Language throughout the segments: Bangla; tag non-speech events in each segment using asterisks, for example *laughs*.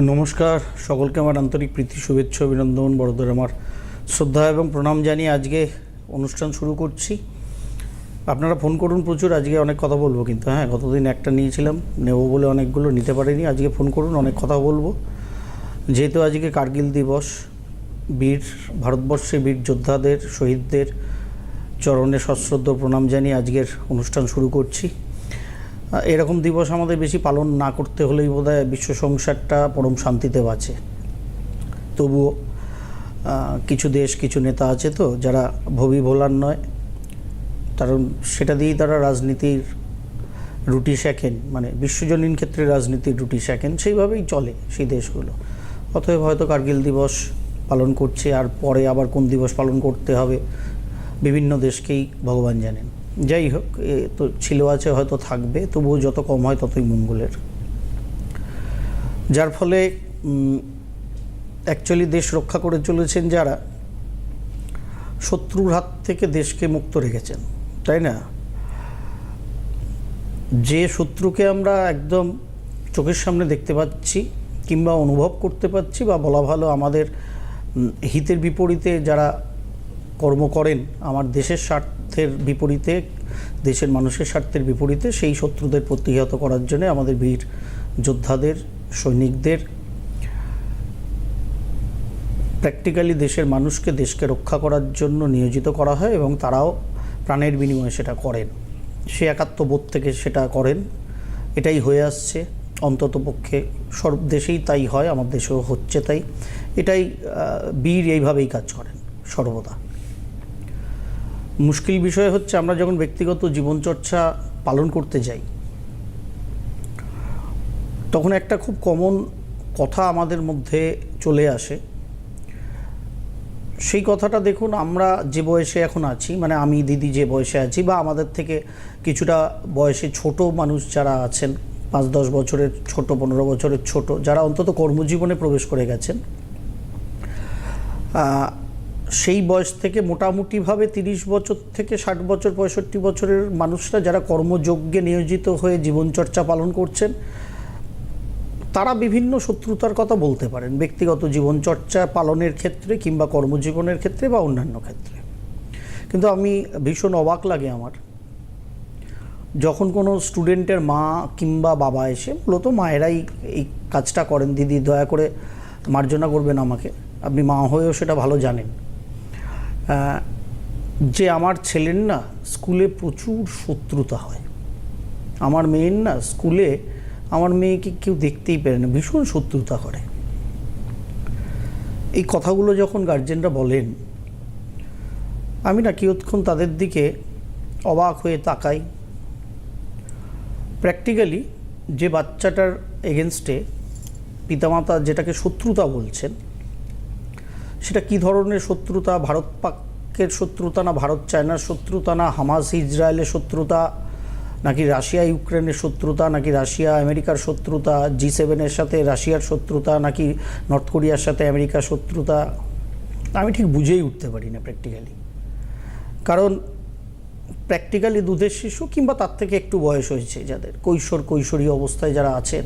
নমস্কার। সকলকে আমার আন্তরিক প্রীতি, শুভেচ্ছা, অভিনন্দন। বড়দের আমার শ্রদ্ধা এবং প্রণাম জানিয়ে আজকে অনুষ্ঠান শুরু করছি। আপনারা ফোন করুন প্রচুর, আজকে অনেক কথা বলব কিন্তু হ্যাঁ গতদিন একটা নিয়েছিলাম, নেব বলে অনেকগুলো নিতে পারিনি, আজকে ফোন করুন, অনেক কথা বলব। যেহেতু আজকে কার্গিল দিবস, বীর, ভারতবর্ষে বীর যোদ্ধাদের, শহীদদের চরণে সশ্রদ্ধ প্রণাম জানিয়ে আজকের অনুষ্ঠান শুরু করছি। এরকম দিবস আমাদের বেশি পালন না করতে হলেই বোধহয় বিশ্ব সংসারটা পরম শান্তিতে বাঁচে। তবুও কিছু দেশ, কিছু নেতা আছে তো, যারা ভবি ভোলার নয়। কারণ সেটা দিয়েই তারা রাজনীতির রুটি শেখেন মানে বিশ্বজনীন ক্ষেত্রে রাজনীতির রুটি শেখেন, সেইভাবেই চলে সেই দেশগুলো। অতএব হয়তো কার্গিল দিবস পালন করছে, আর পরে আবার কোন দিবস পালন করতে হবে, বিভিন্ন দেশকেই ভগবান জানেন। যাই হোক, এ তো ছিল আছে, হয়তো থাকবে, তবুও যত কম হয় ততই মঙ্গলের। যার ফলে অ্যাকচুয়ালি দেশ রক্ষা করে চলেছেন যারা, শত্রুর হাত থেকে দেশকে মুক্ত রেখেছেন, তাই না? যে শত্রুকে আমরা একদম চোখের সামনে দেখতে পাচ্ছি, কিংবা অনুভব করতে পাচ্ছি, বা বলা ভালো আমাদের হিতের বিপরীতে যারা কর্ম করেন, আমার দেশের স্বার্থের বিপরীতে দেশের মানুষের স্বার্থের বিপরীতে সেই শত্রুদের প্রতিহত করার জন্য আমাদের বীর যোদ্ধাদের, সৈনিকদের প্র্যাকটিক্যালি দেশের মানুষকে দেশকে রক্ষা করার জন্য নিয়োজিত করা হয় এবং তারাও প্রাণের বিনিময়ে সেটা করেন। সে একাত্মবোধ থেকে সেটা করেন। এটাই হয়ে আসছে। অন্তত পক্ষে সব দেশেই তাই হয়, আমার দেশেও হচ্ছে তাই। এটাই বীর এইভাবেই কাজ করেন সর্বদা। মুশকিল বিষয় হচ্ছে আমরা যখন ব্যক্তিগত জীবনচর্চা পালন করতে যাই, তখন একটা খুব কমন কথা আমাদের মধ্যে চলে আসে। সেই কথাটা দেখুন, আমরা যে বয়সে এখন আছি মানে আমি দিদি যে বয়সে আছি বা আমাদের থেকে কিছুটা বয়সে ছোট মানুষ যারা আছেন, পাঁচ দশ বছরের ছোট, পনেরো বছরের ছোট, যারা অন্তত কর্মজীবনে প্রবেশ করে গেছেন সেই বয়স থেকে মোটামুটিভাবে তিরিশ বছর থেকে ষাট বছর, পঁয়ষট্টি বছরের মানুষরা যারা কর্মযজ্ঞে নিয়োজিত হয়ে জীবনচর্চা পালন করছেন, তারা বিভিন্ন শত্রুতার কথা বলতে পারেন। ব্যক্তিগত জীবনচর্চা পালনের ক্ষেত্রে কিংবা কর্মজীবনের ক্ষেত্রে বা অন্যান্য ক্ষেত্রে। কিন্তু আমি ভীষণ অবাক লাগে আমার। যখন কোনো স্টুডেন্টের মা কিংবা বাবা এসে, মূলত মায়েরাই এই কাজটা করেন, দিদি দয়া করে মার্জনা করবেন আমাকে। আপনি মা হয়েও সেটা ভালো জানেন। যে আমার ছেলের না স্কুলে প্রচুর শত্রুতা হয়। আমার মেয়ের না স্কুলে আমার মেয়েকে কেউ দেখতেই পারে না, ভীষণ শত্রুতা করে। এই কথাগুলো যখন গার্জেনরা বলেন, আমি না কিয়ৎক্ষণ তাদের দিকে অবাক হয়ে তাকাই। প্র্যাকটিক্যালি যে বাচ্চাটার এগেনস্টে পিতামাতা যেটাকে শত্রুতা বলছেন সেটা কি ধরনের শত্রুতা? ভারত পাকের শত্রুতা না ভারত চায়নার শত্রুতা না হামাস ইসরায়েলের শত্রুতা? নাকি রাশিয়া ইউক্রেনের শত্রুতা? নাকি রাশিয়া আমেরিকার শত্রুতা? জি সেভেনের সাথে রাশিয়ার শত্রুতা? নাকি নর্থ কোরিয়ার সাথে আমেরিকার শত্রুতা? আমি ঠিক বুঝেই উঠতে পারি না প্র্যাকটিক্যালি কারণ প্র্যাকটিক্যালি দুধের শিশু কিংবা তার থেকে একটু বয়স হয়েছে যাদের। কৈশোর কৈশোরী অবস্থায় যারা আছেন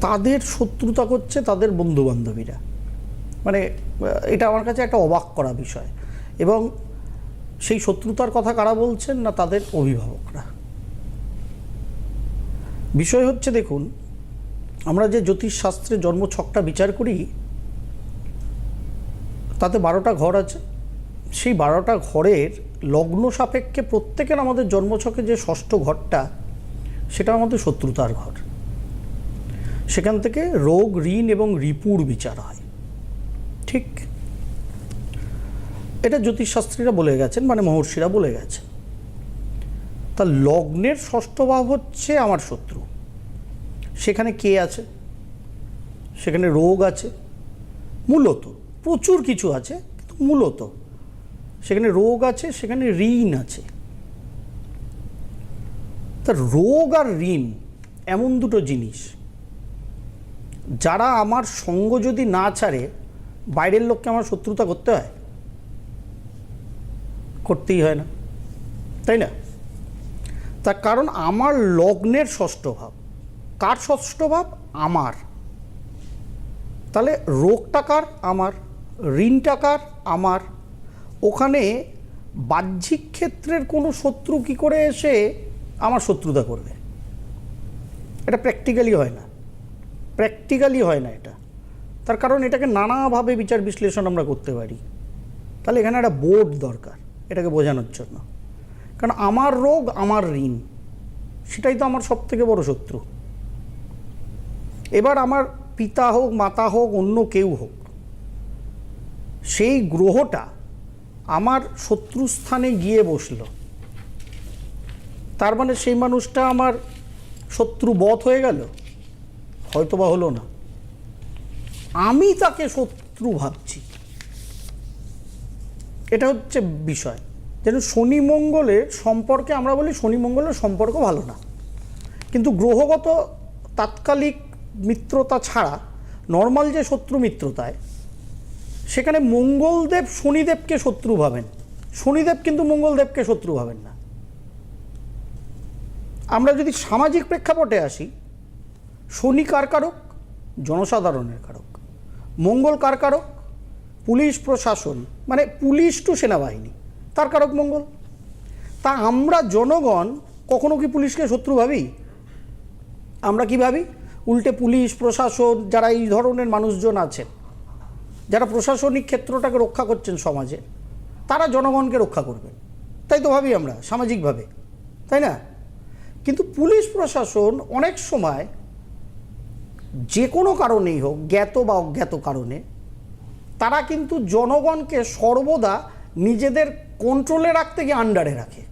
তাদের শত্রুতা করছে তাদের বন্ধু বান্ধবীরা মানে এটা আমার কাছে একটা অবাক করা বিষয়। এবং সেই শত্রুতার কথা কারা বলছেন না তাদের অভিভাবকরা? বিষয় হচ্ছে, দেখুন, আমরা যে জ্যোতিষশাস্ত্রে জন্মছকটা বিচার করি, তাতে বারোটা ঘর আছে। সেই বারোটা ঘরের লগ্ন সাপেক্ষে প্রত্যেকের আমাদের জন্মছকে যে ষষ্ঠ ঘরটা সেটা আমাদের শত্রুতার ঘর। সেখান থেকে রোগ, ঋণ এবং রিপুর বিচার হয়। ঠিক? এটা জ্যোতিষশাস্ত্রীরা বলে গেছেন মানে মহর্ষিরা বলে গেছেন। তা লগ্নের ষষ্ঠ ভাব হচ্ছে আমার শত্রু। সেখানে কে আছে? সেখানে রোগ আছে। মূলত, প্রচুর কিছু আছে, কিন্তু মূলত। সেখানে রোগ আছে, সেখানে ঋণ আছে। তা রোগ আর ঋণ, এমন দুটো জিনিস। যারা আমার সঙ্গ যদি না ছাড়ে, বাইরের লোককে আমার শত্রুতা করতে হয়? করতেই হয় না। তাই না? তার কারণ আমার লগ্নের ষষ্ঠ ভাব। কার ষষ্ঠ ভাব? আমার। তাহলে রোগটা কার? আমার। ঋণটা কার? আমার। ওখানে বাহ্যিক ক্ষেত্রের কোনো শত্রু কি করে এসে আমার শত্রুতা করবে? এটা প্র্যাকটিক্যালি হয় না। প্র্যাকটিক্যালি হয় না এটা। তার কারণ এটাকে নানাভাবে বিচার বিশ্লেষণ আমরা করতে পারি। তাহলে এখানে একটা বোর্ড দরকার, এটাকে বোঝানোর জন্য। কারণ আমার রোগ, আমার ঋণ, সেটাই তো আমার সব থেকে বড় শত্রু। এবার আমার পিতা হোক, মাতা হোক, অন্য কেউ হোক, সেই গ্রহটা আমার শত্রুস্থানে গিয়ে বসল। তার মানে সেই মানুষটা আমার শত্রু বধ হয়ে গেল। হয়তো বা হলো না। আমি তাকে শত্রু ভাবছি। এটা হচ্ছে বিষয়। যেন শনি মঙ্গলের সম্পর্কে আমরা বলি শনি মঙ্গলের সম্পর্ক ভালো না। কিন্তু গ্রহগত তাৎকালিক মিত্রতা ছাড়া নর্মাল যে শত্রু মিত্রতায়, সেখানে মঙ্গলদেব শনিদেবকে শত্রু ভাবেন। শনিদেব কিন্তু মঙ্গলদেবকে শত্রু ভাবেন না। আমরা যদি সামাজিক প্রেক্ষাপটে আসি শনি কার কারক জনসাধারণের কারক। মঙ্গল কার কারক পুলিশ প্রশাসন মানে পুলিশ টু সেনাবাহিনী, তার কারক মঙ্গল। তা আমরা জনগণ কখনো কি পুলিশকে শত্রু ভাবি? আমরা কি ভাবি? উল্টে পুলিশ, প্রশাসন, যারা এই ধরনের মানুষজন আছেন, যারা প্রশাসনিক ক্ষেত্রটাকে রক্ষা করছেন সমাজে, তারা জনগণকে রক্ষা করবেন। তাই তো ভাবি আমরা, সামাজিকভাবে। তাই না? কিন্তু পুলিশ প্রশাসন অনেক সময় যে কোনো কারণেই হোক, জ্ঞাত বা অজ্ঞাত কারণে, তারা কিন্তু জনগণকে সর্বদা নিজেদের কন্ট্রোলে রাখতে গিয়ে আন্ডারে রাখে।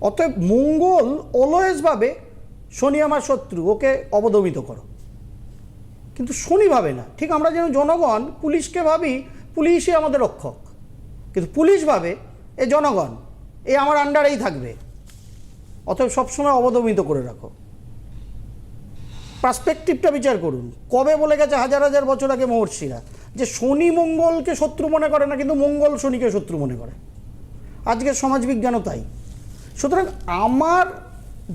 অতএব মঙ্গল অলওয়েজ ভাবে, শনি আমার শত্রু, ওকে অবদমিত করো। কিন্তু শনি ভাবে না। ঠিক আমরা যেন জনগণ, পুলিশকে ভাবি, পুলিশই আমাদের রক্ষক। কিন্তু পুলিশ ভাবে, এ জনগণ, এ আমার আন্ডারেই থাকবে। অতএব সবসময় অবদমিত করে রাখো। পার্সপেক্টিভটা বিচার করুন। কবে বলে গেছে হাজার হাজার বছর আগে মহর্ষিরা? যে শনি মঙ্গলকে শত্রু মনে করে না, কিন্তু মঙ্গল শনিকে শত্রু মনে করে। আজকের সমাজবিজ্ঞানও তাই। সুতরাং আমার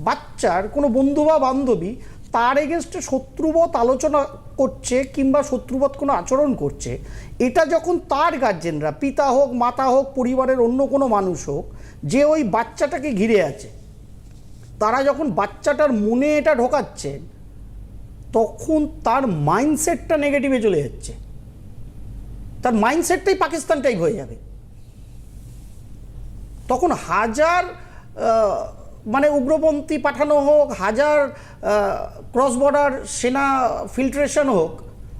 বাচ্চার কোনো বন্ধু বা বান্ধবী তার এগেনস্টে শত্রুবৎ আলোচনা করছে কিংবা শত্রুবৎ কোনো আচরণ করছে, এটা যখন তার গার্জেনরা পিতা হোক, মাতা হোক, পরিবারের অন্য কোনো মানুষ হোক, যে ওই বাচ্চাটাকে ঘিরে আছে, তারা যখন বাচ্চাটার মনে এটা ঢোকাচ্ছেন তখন তার মাইন্ডসেটটা নেগেটিভে চলে যাচ্ছে। তার মাইন্ডসেটটাই পাকিস্তান টাইপ হয়ে যাবে। তখন হাজার মানে উগ্রপন্থী পাঠানো হোক, হাজার ক্রস বর্ডার সেনা ফিল্ট্রেশন হোক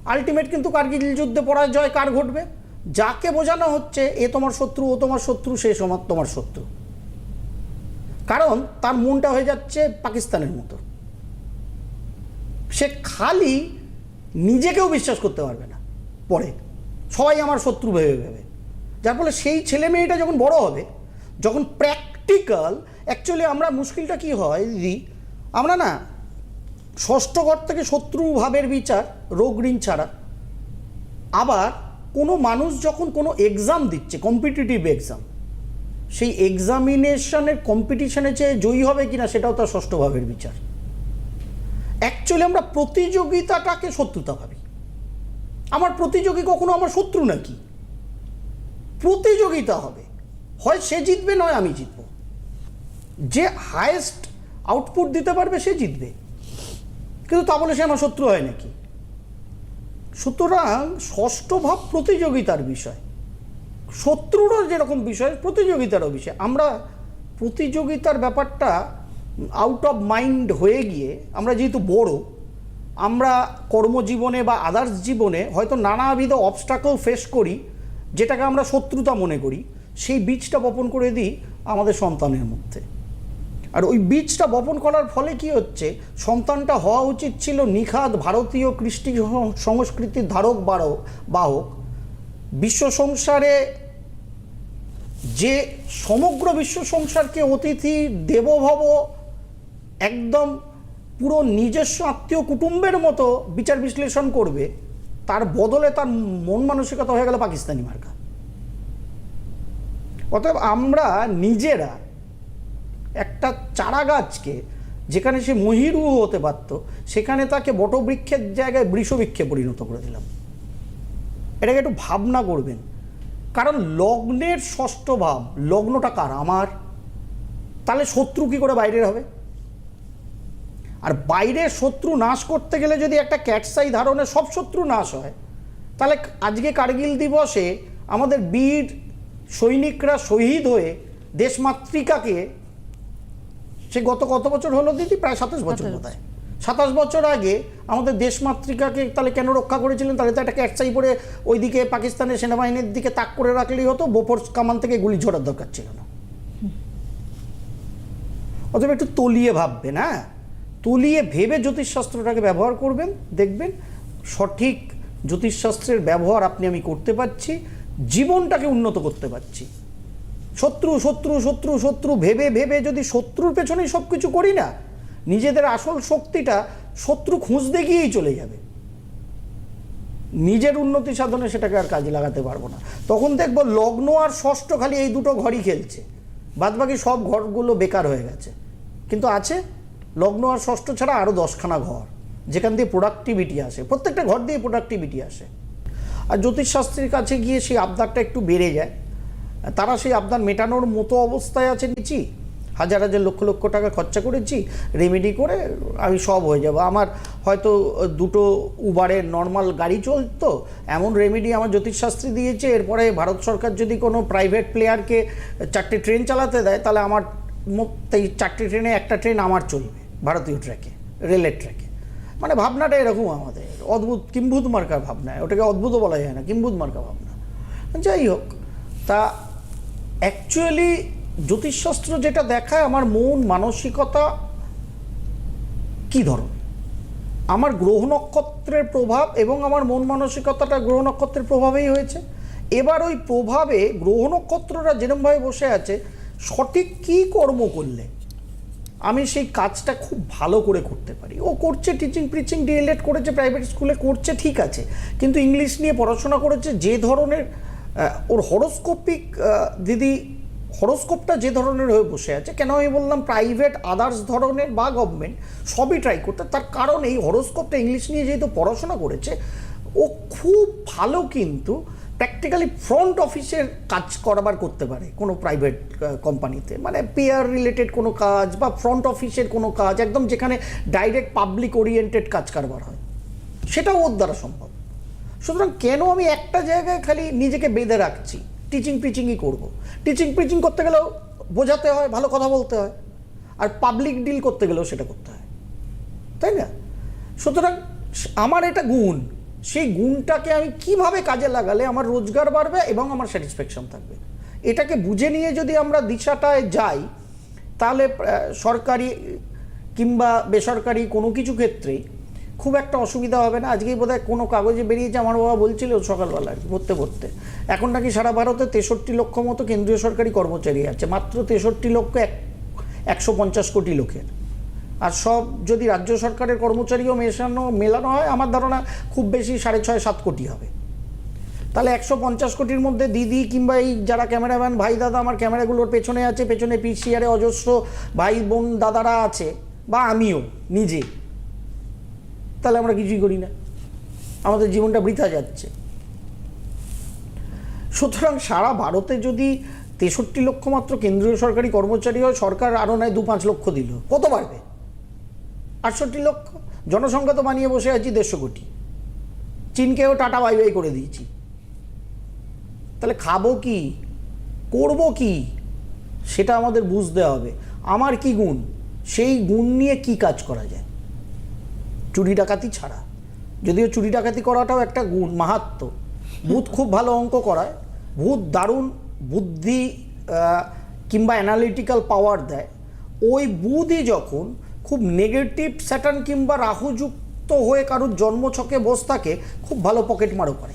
আলটিমেট কিন্তু কার্গিল যুদ্ধে পরাজয় কার ঘটবে? যাকে বোঝানো হচ্ছে, এ তোমার শত্রু, ও তোমার শত্রু, সে সমার তোমার শত্রু। কারণ তার মনটা হয়ে যাচ্ছে পাকিস্তানের মতো। সে খালি নিজেকেও বিশ্বাস করতে পারবে না পরে। সবাই আমার শত্রু ভেবে ভেবে। যার ফলে সেই ছেলে মেয়েটা যখন বড় হবে, যখন প্র্যাকটিক্যাল অ্যাকচুয়ালি আমরা মুশকিলটা কি হয় দিদি? আমরা না ষষ্ঠ ঘর থেকে শত্রু ভাবের বিচার, রোগ ঋণ ছাড়া। আবার কোনো মানুষ যখন কোনো এক্সাম দিচ্ছে কম্পিটিটিভ এক্সাম সেই এক্সামিনেশনের কম্পিটিশনে চেয়ে জয়ী হবে কিনা সেটাও তার ষষ্ঠ ভাবের বিচার। অ্যাকচুয়ালি আমরা প্রতিযোগিতাটাকে শত্রুতা ভাবি। আমার প্রতিযোগী কখনো আমার শত্রু নাকি? প্রতিযোগিতা হবে। হয় সে জিতবে, নয় আমি জিতব। যে হায়েস্ট আউটপুট দিতে পারবে, সে জিতবে। কিন্তু তা বলে সে আমার শত্রু হয় নাকি? সুতরাং ষষ্ঠ ভাব প্রতিযোগিতার বিষয়। শত্রুরও যেরকম বিষয়, প্রতিযোগিতারও বিষয়। আমরা প্রতিযোগিতার ব্যাপারটা আউট অফ মাইন্ড হয়ে গিয়ে আমরা যেহেতু বড়, আমরা কর্মজীবনে বা আদার্স জীবনে হয়তো নানাবিধ অবস্টাকল ফেস করি, যেটাকে আমরা শত্রুতা মনে করি, সেই বীজটা বপন করে দিই আমাদের সন্তানের মধ্যে। আর ওই বীজটা বপন করার ফলে কি হচ্ছে, সন্তানটা হওয়া উচিত ছিল নিখাদ ভারতীয় কৃষ্টি সংস্কৃতির ধারক বারক বাহক। বিশ্ব সংসারে যে সমগ্র বিশ্ব সংসারকে অতিথি দেবভব একদম পুরো নিজস্ব আত্মীয় কুটুম্বের মতো বিচার বিশ্লেষণ করবে, তার বদলে তার মন মানসিকতা হয়ে গেল পাকিস্তানি মার্কা। অতএব আমরা নিজেরা একটা চারা গাছকে যেখানে সে মহিরু হতে পারত, সেখানে তাকে বটবৃক্ষের জায়গায় বৃষবৃক্ষে পরিণত করে দিলাম। এটাকে একটু ভাবনা করবেন। কারণ লগ্নের ষষ্ঠ ভাব, লগ্নটা কার? আমার? তাহলে শত্রু কি করে বাইরের হবে? আর বাইরের শত্রু নাশ করতে গেলে যদি একটা ক্যাটসাই ধারণে সব শত্রু নাশ হয় তাহলে আজকে কার্গিল দিবসে আমাদের বীর সৈনিকরা শহীদ হয়ে দেশমাতৃকাকে সে গত কত বছর হলো দিদি? প্রায় সাতাশ বছর হয় সাতাশ বছর আগে আমাদের দেশমাতৃকাকে তাহলে কেন রক্ষা করেছিলেন? তাহলে তো একটা ক্যাটসাই পরে ওইদিকে পাকিস্তানের সেনাবাহিনীর দিকে তাক করে রাখলেই হতো বোফোর্স কামান থেকে গুলি ছোড়ার দরকার ছিল না। অথবা একটু তলিয়ে ভাববেন হ্যাঁ? তলিয়ে ভেবে জ্যোতিষশাস্ত্রটাকে ব্যবহার করবেন, দেখবেন সঠিক জ্যোতিষশাস্ত্রের ব্যবহার আপনি আমি করতে পারছি, জীবনটাকে উন্নত করতে পারছি। শত্রু শত্রু শত্রু শত্রু, ভেবে ভেবে যদি শত্রুর পেছনেই সব কিছু করি না, নিজেদের আসল শক্তিটা শত্রু খুঁজতে গিয়েই চলে যাবে। নিজের উন্নতি সাধনে সেটাকে আর কাজে লাগাতে পারব না। তখন দেখব লগ্ন আর ষষ্ঠ খালি এই দুটো ঘরই খেলছে। বাদবাকি সব ঘরগুলো বেকার হয়ে গেছে। কিন্তু আছে লগ্ন আর ষষ্ঠ ছাড়া আরও দশখানা ঘর, যেখান দিয়ে প্রোডাক্টিভিটি আসে। প্রত্যেকটা ঘর দিয়ে প্রোডাক্টিভিটি আসে। আর জ্যোতিষশাস্ত্রীর কাছে গিয়ে সেই আবদারটা একটু বেড়ে যায়। তারা সেই আবদার মেটানোর মতো অবস্থায় আছে নিচি। হাজার হাজার লক্ষ লক্ষ টাকা খরচা করেছি রেমেডি করে আমি সব হয়ে যাব। আমার হয়তো দুটো উবারের নর্মাল গাড়ি চলতো, এমন রেমেডি আমার জ্যোতিষশাস্ত্রী দিয়েছে। এরপরে ভারত সরকার যদি কোনো প্রাইভেট প্লেয়ারকে চারটে ট্রেন চালাতে দেয়, তাহলে আমার চারটে ট্রেনে একটা ট্রেন আমার চলবে। ভারতীয় ট্র্যাকে, রেলের ট্র্যাকে। মানে ভাবনাটা এরকম আমাদের। অদ্ভুত, কিম্ভূত মার্কার ভাবনা। ওটাকে অদ্ভুতও বলা যায় না, কিম্ভূত মার্কা ভাবনা। যাই হোক, তা অ্যাকচুয়ালি জ্যোতিষশাস্ত্র যেটা দেখায় আমার মন, মানসিকতা, কি ধরনের? আমার গ্রহ নক্ষত্রের প্রভাব এবং আমার মন মানসিকতাটা গ্রহ নক্ষত্রের প্রভাবেই হয়েছে। এবার ওই প্রভাবে গ্রহ নক্ষত্ররা যেরমভাবে বসে আছে, সঠিক কী কর্ম করলে? আমি সেই কাজটা খুব ভালো করে করতে পারি। ও করছে টিচিং প্রিচিং ডিএলএড করেছে প্রাইভেট স্কুলে করছে, ঠিক আছে। কিন্তু ইংলিশ নিয়ে পড়াশোনা করেছে, যে ধরনের ওর হরোস্কোপিক দিদি হরোস্কোপটা যে ধরনের হয়ে বসে আছে, কেন আমি বললাম প্রাইভেট আদার্স ধরনের বা গভর্নমেন্ট সবই ট্রাই করতে, তার কারণ এই হরোস্কোপটা ইংলিশ নিয়ে যেহেতু পড়াশোনা করেছে, ও খুব ভালো কিন্তু প্র্যাকটিক্যালি ফ্রন্ট অফিসের কাজ করবার করতে পারে কোনো প্রাইভেট কোম্পানিতে মানে পেয়ার রিলেটেড কোনো কাজ বা ফ্রন্ট অফিসের কোনো কাজ, একদম যেখানে ডাইরেক্ট পাবলিক ওরিয়েন্টেড কাজ কারবার হয়। সেটাও ওর দ্বারা সম্ভব। সুতরাং কেন আমি একটা জায়গায় খালি নিজেকে বেঁধে রাখছি? টিচিং পিচিংই করব। টিচিং পিচিং করতে গেলেও বোঝাতে হয়, ভালো কথা বলতে হয়। আর পাবলিক ডিল করতে গেলেও সেটা করতে হয়। তাই না? সুতরাং আমার এটা গুণ। সেই গুণটাকে আমি কীভাবে কাজে লাগালে আমার রোজগার বাড়বে এবং আমার স্যাটিসফ্যাকশন থাকবে? এটাকে বুঝে নিয়ে যদি আমরা দিশাটায় যাই তাহলে সরকারি কিংবা বেসরকারি কোনো কিছু ক্ষেত্রেই খুব একটা অসুবিধা হবে না। আজকেই বোধহয় কোনো কাগজে বেরিয়েছে আমার বাবা বলছিল সকালবেলা আর কি, পড়তে পড়তে। এখন নাকি সারা ভারতে তেষট্টি লক্ষ মতো কেন্দ্রীয় সরকারি কর্মচারী আছে মাত্র তেষট্টি লক্ষ এক একশো পঞ্চাশ কোটি লোকের। আর সব যদি রাজ্য সরকারের কর্মচারীও মেশানো, মেলানো হয়, আমার ধারণা খুব বেশি সাড়ে ছয়, সাত কোটি হবে। তাহলে একশো পঞ্চাশ কোটির মধ্যে দিদি কিংবা এই যারা ক্যামেরাম্যান, ভাই দাদা আমার ক্যামেরাগুলোর পেছনে আছে, পেছনে পিসিআরে অজস্র ভাই বোন দাদারা আছে, বা আমিও, নিজে। তাহলে আমরা কিছুই করি না। আমাদের জীবনটা বৃথা যাচ্ছে। সুতরাং সারা ভারতে যদি তেষট্টি লক্ষ মাত্র কেন্দ্রীয় সরকারি কর্মচারী হয়, সরকার আরও নয় দু পাঁচ লক্ষ দিল। কত বাড়বে? আটষট্টি লক্ষ। জনসংখ্যা তো বানিয়ে বসে আছি দেড়শো কোটি। চীনকেও টাটা বাই বাই করে দিয়েছি। তাহলে খাব কি? করব কি? সেটা আমাদের বুঝতে হবে। আমার কি গুণ? সেই গুণ নিয়ে কি কাজ করা যায়? চুরি ডাকাতি ছাড়া। যদিও চুরি ডাকাতি করাটাও একটা গুণ মাহাত্ম ভূত খুব ভালো অঙ্ক করায়। ভূত দারুণ বুদ্ধি কিংবা অ্যানালিটিক্যাল পাওয়ার দেয়। ওই বুধই যখন খুব নেগেটিভ স্যাটার্ন কিংবা রাহুযুক্ত হয়ে কারোর জন্মছকে বস থাকে খুব ভালো পকেট মারও করে।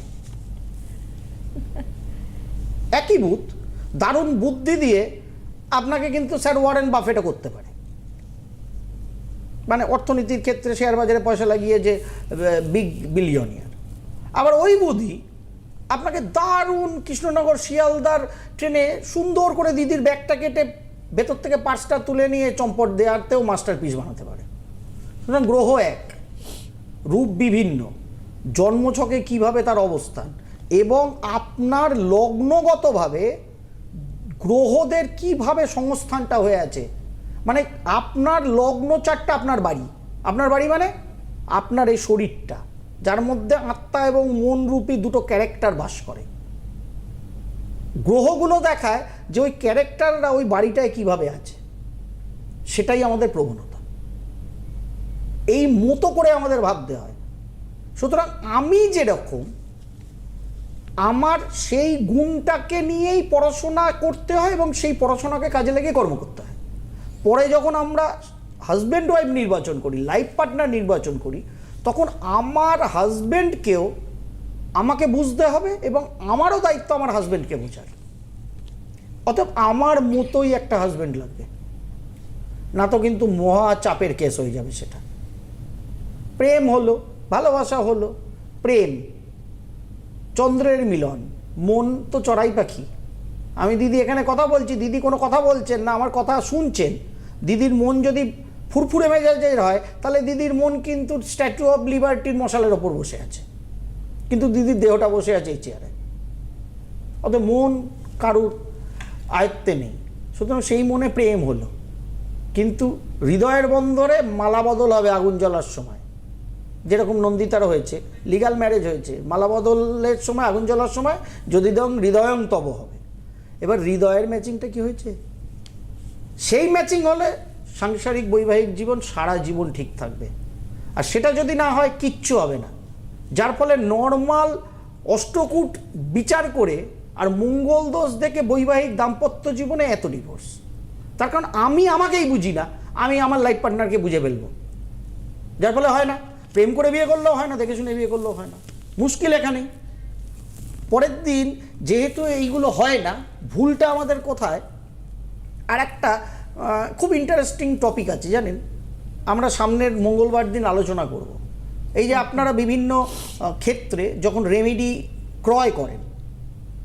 *laughs* একই বুথ দারুণ বুদ্ধি দিয়ে আপনাকে কিন্তু স্যার ওয়ারেন বাফেটও করতে পারে। মানে অর্থনীতির ক্ষেত্রে শেয়ার বাজারে পয়সা লাগিয়ে যে বিগ বিলিয়নিয়ার আবার ওই বুদ্ধি আপনাকে দারুণ কৃষ্ণনগর শিয়ালদার ট্রেনে সুন্দর করে দিদির ব্যাগটা কেটে ভেতর থেকে পার্সটা তুলে নিয়ে চম্পট দেওয়াতেও মাস্টার পিস বানাতে পারে। সুতরাং গ্রহ এক, রূপ বিভিন্ন, জন্মছকে কীভাবে তার অবস্থান, এবং আপনার লগ্নগতভাবে গ্রহদের কীভাবে সংস্থানটা হয়ে আছে। মানে আপনার লগ্ন চারটা আপনার বাড়ি। আপনার বাড়ি মানে আপনার এই শরীরটা, যার মধ্যে আত্মা এবং মন রূপী দুটো ক্যারেক্টার বাস করে। গ্রহগুলো দেখায় যে ওই ক্যারেক্টাররা ওই বাড়িটায় কীভাবে আছে। সেটাই আমাদের প্রবণতা। এই মতো করে আমাদের ভাবতে হয়। সুতরাং আমি যেরকম, আমার সেই গুণটাকে নিয়েই পড়াশোনা করতে হয় এবং সেই পড়াশোনাকে কাজে লেগে কর্ম করতে হয়। পরে যখন আমরা হাজব্যান্ড ওয়াইফ নির্বাচন করি লাইফ পার্টনার নির্বাচন করি, তখন আমার হাজব্যান্ডকেও আমাকে বুঝতে হবে এবং আমারও দায়িত্ব আমার হাজব্যান্ডকে বোঝার। অতএব আমার মতোই একটা হাজব্যান্ড লাগবে। না তো কিন্তু মহা চাপের কেস হয়ে যাবে সেটা। প্রেম হলো, ভালোবাসা হলো, প্রেম। চন্দ্রের মিলন। মন তো চড়াই পাখি। আমি দিদি এখানে কথা বলছি, দিদি কোনো কথা বলছেন না, আমার কথা শুনছেন। দিদির মন যদি ফুরফুরে মেজাজের হয়, তাহলে দিদির মন কিন্তু স্ট্যাচু অফ লিবার্টির মশালের ওপর বসে আছে। কিন্তু দিদির দেহটা বসে আছে এই চেয়ারে অত মন কারুর আয়ত্তে নেই। সুতরাং সেই মনে প্রেম হলো। কিন্তু হৃদয়ের বন্দরে মালা বদল হবে আগুন জ্বলার সময়। যেরকম নন্দিতার হয়েছে লিগাল ম্যারেজ হয়েছে, মালা বদলের সময়, আগুন জ্বলার সময় যদি দং হৃদয়ং তব হবে। এবার হৃদয়ের ম্যাচিংটা কি হয়েছে? সেই ম্যাচিং হলে সাংসারিক বৈবাহিক জীবন সারা জীবন ঠিক থাকবে। আর সেটা যদি না হয়, কিচ্ছু হবে না। যার ফলে নর্মাল অষ্টকূট বিচার করে আর মঙ্গল দোষ দেখে বৈবাহিক দাম্পত্য জীবনে এত ডিভোর্স তার কারণ আমি আমাকেই বুঝি না, আমি আমার লাইফ পার্টনারকে বুঝে ফেলব। যার ফলে হয় না, প্রেম করে বিয়ে করলেও হয় না, দেখে শুনে বিয়ে করলেও হয় না। মুশকিল এখানেই পরের দিন যেহেতু এইগুলো হয় না, ভুলটা আমাদের কোথায়? আর একটা খুব ইন্টারেস্টিং টপিক আছে, জানেন? আমরা সামনের মঙ্গলবার দিন আলোচনা করব। এই যে আপনারা বিভিন্ন ক্ষেত্রে যখন রেমেডি ক্রয় করেন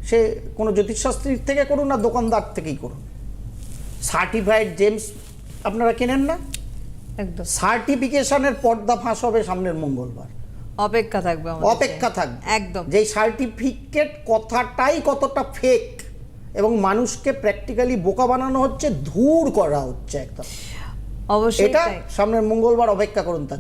সে কোনো জ্যোতিষশাস্ত্রীর থেকে করুন না দোকানদার থেকেই করুন? সার্টিফাইড জেমস আপনারা কেনেন না? একদম। সার্টিফিকেশনের পর্দা ফাঁস হবে সামনের মঙ্গলবার। অপেক্ষা থাকবে অপেক্ষা থাকবে। একদম। যে সার্টিফিকেট কথাটাই কতটা ফেক এবং মানুষকে প্র্যাকটিক্যালি বোকা বানানো হচ্ছে ধূর করা হচ্ছে একদম। অবশ্যই এটা সামনের মঙ্গলবার অপেক্ষা করুন তার